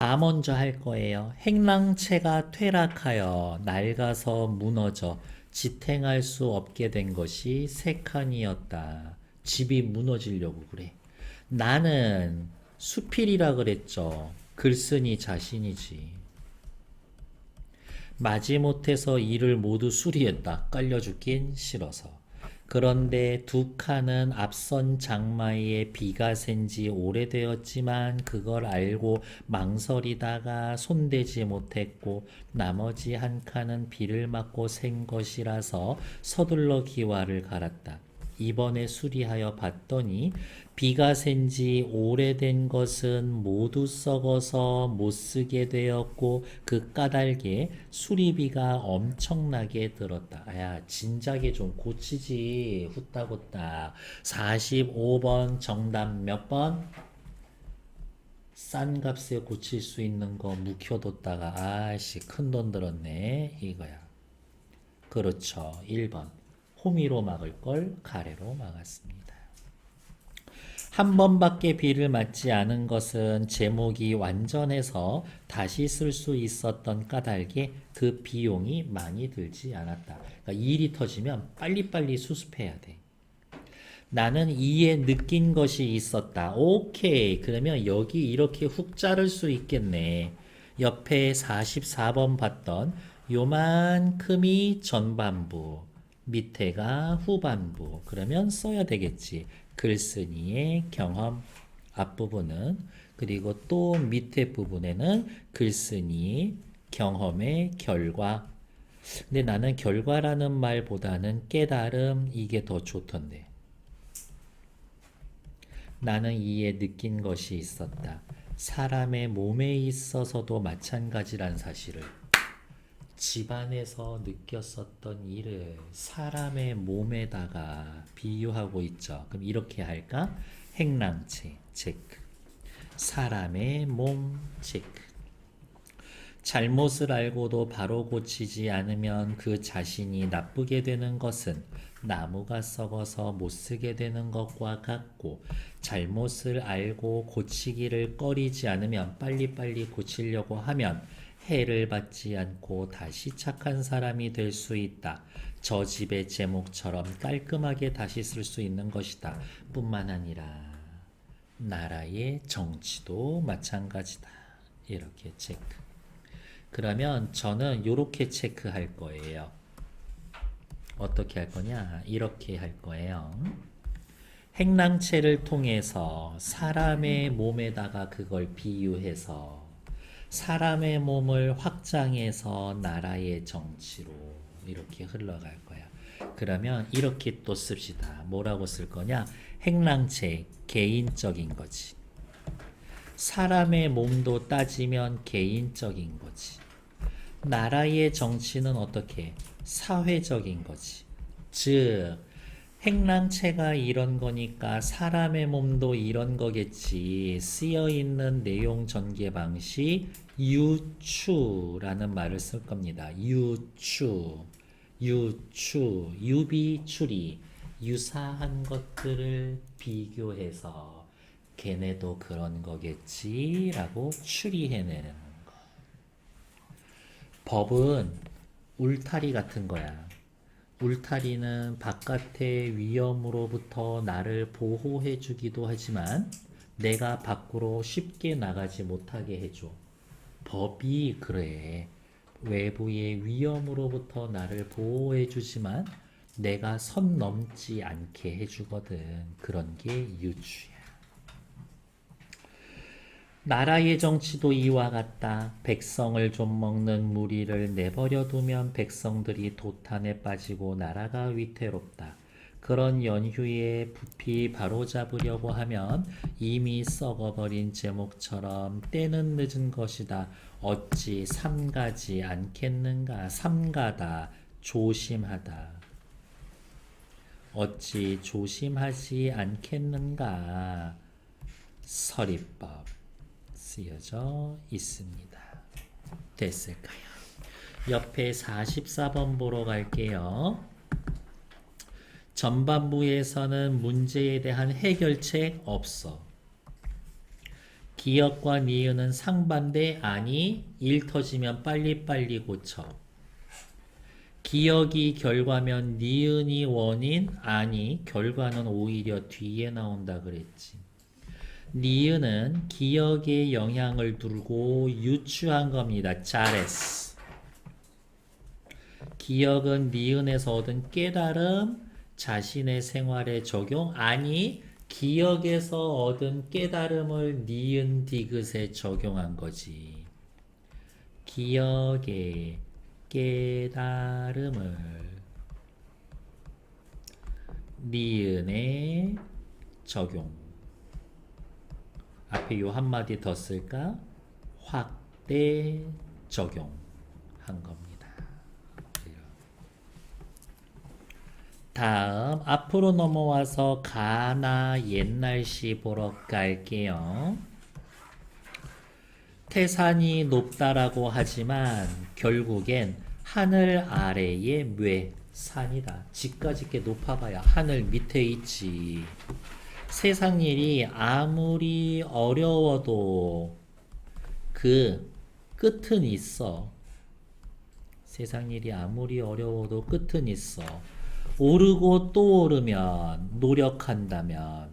다 먼저 할 거예요. 행랑채가 퇴락하여 낡아서 무너져 지탱할 수 없게 된 것이 세 칸이었다. 집이 무너지려고 그래. 나는 수필이라 그랬죠. 글쓴이 자신이지. 마지못해서 이를 모두 수리했다. 깔려 죽긴 싫어서. 그런데 두 칸은 앞선 장마에 비가 샌지 오래되었지만 그걸 알고 망설이다가 손대지 못했고 나머지 한 칸은 비를 맞고 샌 것이라서 서둘러 기와를 갈았다. 이번에 수리하여 봤더니 비가 샌지 오래된 것은 모두 썩어서 못 쓰게 되었고 그 까닭에 수리비가 엄청나게 들었다. 야, 진작에 좀 고치지. 후딱후딱. 45번 정답 몇 번? 싼 값에 고칠 수 있는 거 묵혀뒀다가 아씨 큰 돈 들었네 이거야. 그렇죠. 1번. 호미로 막을 걸 가래로 막았습니다. 한 번밖에 비를 맞지 않은 것은 제목이 완전해서 다시 쓸 수 있었던 까닭에 그 비용이 많이 들지 않았다. 그러니까 일이 터지면 빨리빨리 수습해야 돼. 나는 이에 느낀 것이 있었다. 오케이. 그러면 여기 이렇게 훅 자를 수 있겠네. 옆에 44번 봤던 요만큼이 전반부, 밑에가 후반부. 그러면 써야 되겠지. 글쓴이의 경험 앞부분은 그리고 또 밑에 부분에는 글쓴이 경험의 결과. 근데 나는 결과라는 말보다는 깨달음 이게 더 좋던데. 나는 이에 느낀 것이 있었다. 사람의 몸에 있어서도 마찬가지란 사실을 집안에서 느꼈었던 일을 사람의 몸에다가 비유하고 있죠. 그럼 이렇게 할까? 행랑체 체크. 사람의 몸 체크. 잘못을 알고도 바로 고치지 않으면 그 자신이 나쁘게 되는 것은 나무가 썩어서 못 쓰게 되는 것과 같고 잘못을 알고 고치기를 꺼리지 않으면 빨리빨리 고치려고 하면 해를 받지 않고 다시 착한 사람이 될 수 있다. 저 집의 제목처럼 깔끔하게 다시 쓸 수 있는 것이다. 뿐만 아니라 나라의 정치도 마찬가지다. 이렇게 체크. 그러면 저는 이렇게 체크할 거예요. 어떻게 할 거냐? 이렇게 할 거예요. 행랑체를 통해서 사람의 몸에다가 그걸 비유해서 사람의 몸을 확장해서 나라의 정치로 이렇게 흘러갈 거야. 그러면 이렇게 또 씁시다. 뭐라고 쓸 거냐? 행랑체 개인적인 거지. 사람의 몸도 따지면 개인적인 거지. 나라의 정치는 어떻게? 사회적인 거지. 즉, 행랑체가 이런 거니까 사람의 몸도 이런 거겠지. 쓰여 있는 내용 전개 방식 유추라는 말을 쓸 겁니다. 유추, 유추, 유비 추리, 유사한 것들을 비교해서 걔네도 그런 거겠지라고 추리해내는 거. 법은 울타리 같은 거야. 울타리는 바깥의 위험으로부터 나를 보호해 주기도 하지만 내가 밖으로 쉽게 나가지 못하게 해줘. 법이 그래. 외부의 위험으로부터 나를 보호해 주지만 내가 선 넘지 않게 해주거든. 그런 게 유추야. 나라의 정치도 이와 같다. 백성을 좀 먹는 무리를 내버려 두면 백성들이 도탄에 빠지고 나라가 위태롭다. 그런 연휴에 부피 바로잡으려고 하면 이미 썩어버린 제목처럼 때는 늦은 것이다. 어찌 삼가지 않겠는가? 삼가다. 조심하다. 어찌 조심하지 않겠는가? 서리법. 쓰여져 있습니다. 됐을까요? 옆에 44번 보러 갈게요. 전반부에서는 문제에 대한 해결책 없어. 기억과 니은은 상반대 아니 일 터지면 빨리빨리 고쳐. 기억이 결과면 니은이 원인 아니 결과는 오히려 뒤에 나온다 그랬지. 니은은 기억에 영향을 두고 유추한 겁니다. 잘했어. 기억은 니은에서 얻은 깨달음 자신의 생활에 적용 아니 기억에서 얻은 깨달음을 니은 디귿에 적용한 거지. 기억의 깨달음을 니은에 적용. 앞에 요 한마디 더 쓸까? 확대 적용한 겁니다. 다음 앞으로 넘어와서 가나 옛날시 보러 갈게요. 태산이 높다라고 하지만 결국엔 하늘 아래의 뇌 산이다. 집까지 게 높아봐야 하늘 밑에 있지. 세상 일이 아무리 어려워도 그 끝은 있어. 세상 일이 아무리 어려워도 끝은 있어. 오르고 또 오르면 노력한다면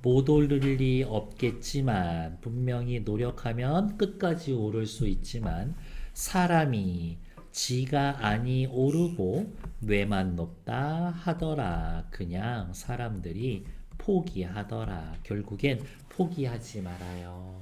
못 오를 리 없겠지만 분명히 노력하면 끝까지 오를 수 있지만 사람이 지가 아니 오르고 뇌만 높다 하더라 그냥 사람들이 포기하더라 결국엔 포기하지 말아요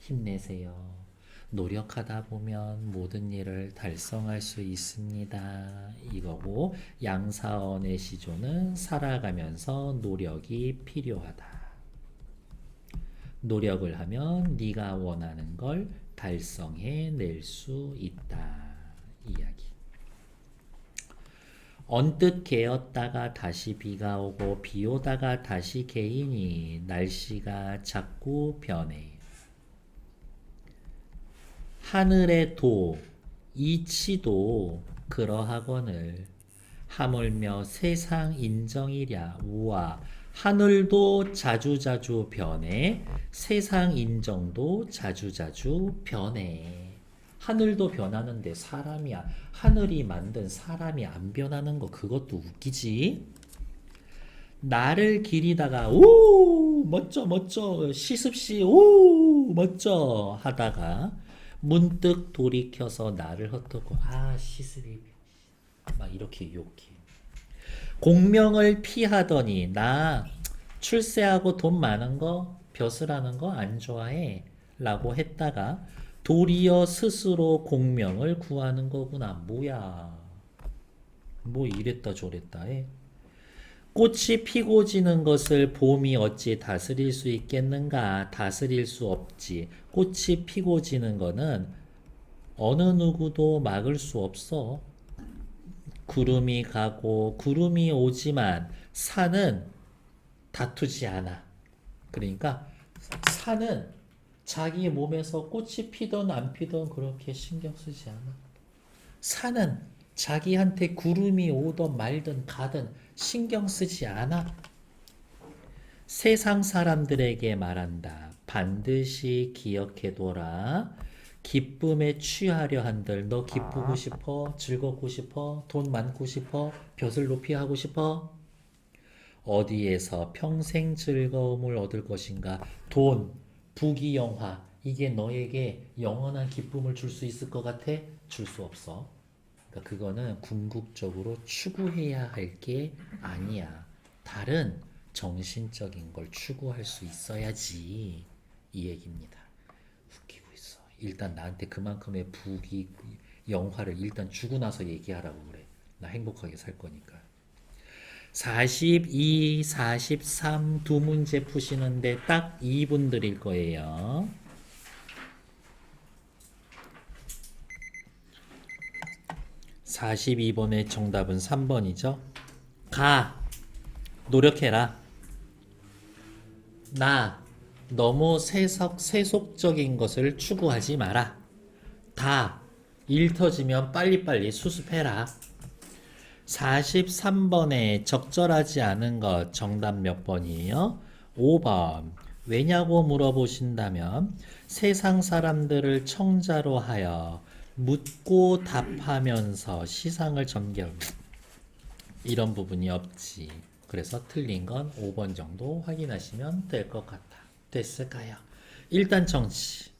힘내세요 노력하다 보면 모든 일을 달성할 수 있습니다. 이거고 양사원의 시조는 살아가면서 노력이 필요하다. 노력을 하면 네가 원하는 걸 달성해 낼 수 있다. 이야기. 언뜻 개었다가 다시 비가 오고 비 오다가 다시 개이니 날씨가 자꾸 변해. 하늘의 도 이치도 그러하거늘. 하물며 세상 인정이랴. 우와 하늘도 자주자주 변해. 세상 인정도 자주자주 변해 하늘도 변하는데 사람이야 하늘이 만든 사람이 안 변하는 거 그것도 웃기지? 나를 기리다가 오 멋져 멋져 시습시 오 멋져 하다가 문득 돌이켜서 나를 헛되고 아 시슬이 막 이렇게 욕해. 공명을 피하더니 나 출세하고 돈 많은 거 벼슬하는 거 안 좋아해? 라고 했다가 도리어 스스로 공명을 구하는 거구나 뭐야 뭐 이랬다 저랬다 해 꽃이 피고 지는 것을 봄이 어찌 다스릴 수 있겠는가? 다스릴 수 없지. 꽃이 피고 지는 거는 어느 누구도 막을 수 없어. 구름이 가고 구름이 오지만 산은 다투지 않아. 그러니까 산은 자기 몸에서 꽃이 피든 안 피든 그렇게 신경 쓰지 않아. 산은 자기한테 구름이 오든 말든 가든 신경 쓰지 않아. 세상 사람들에게 말한다. 반드시 기억해둬라. 기쁨에 취하려 한들 너 기쁘고 싶어? 즐겁고 싶어? 돈 많고 싶어? 벼슬 높이 하고 싶어? 어디에서 평생 즐거움을 얻을 것인가? 돈, 부귀영화 이게 너에게 영원한 기쁨을 줄 수 있을 것 같아? 줄 수 없어. 그러니까 그거는 궁극적으로 추구해야 할 게 아니야. 다른 정신적인 걸 추구할 수 있어야지 이 얘기입니다. 웃기고 있어. 일단 나한테 그만큼의 부귀 영화를 일단 주고 나서 얘기하라고 그래. 나 행복하게 살 거니까. 42, 43 두 문제 푸시는데 딱 2분 드릴 거예요. 42번의 정답은 3번이죠. 가. 노력해라. 나. 너무 세석, 세속적인 것을 추구하지 마라. 다. 일 터지면 빨리빨리 수습해라. 43번에 적절하지 않은 것 정답 몇 번이에요? 5번. 왜냐고 물어보신다면 세상 사람들을 청자로 하여 묻고 답하면서 시상을 전개할 이런 부분이 없지. 그래서 틀린 건 5번 정도 확인하시면 될 것 같아. 됐을까요? 일단 정치.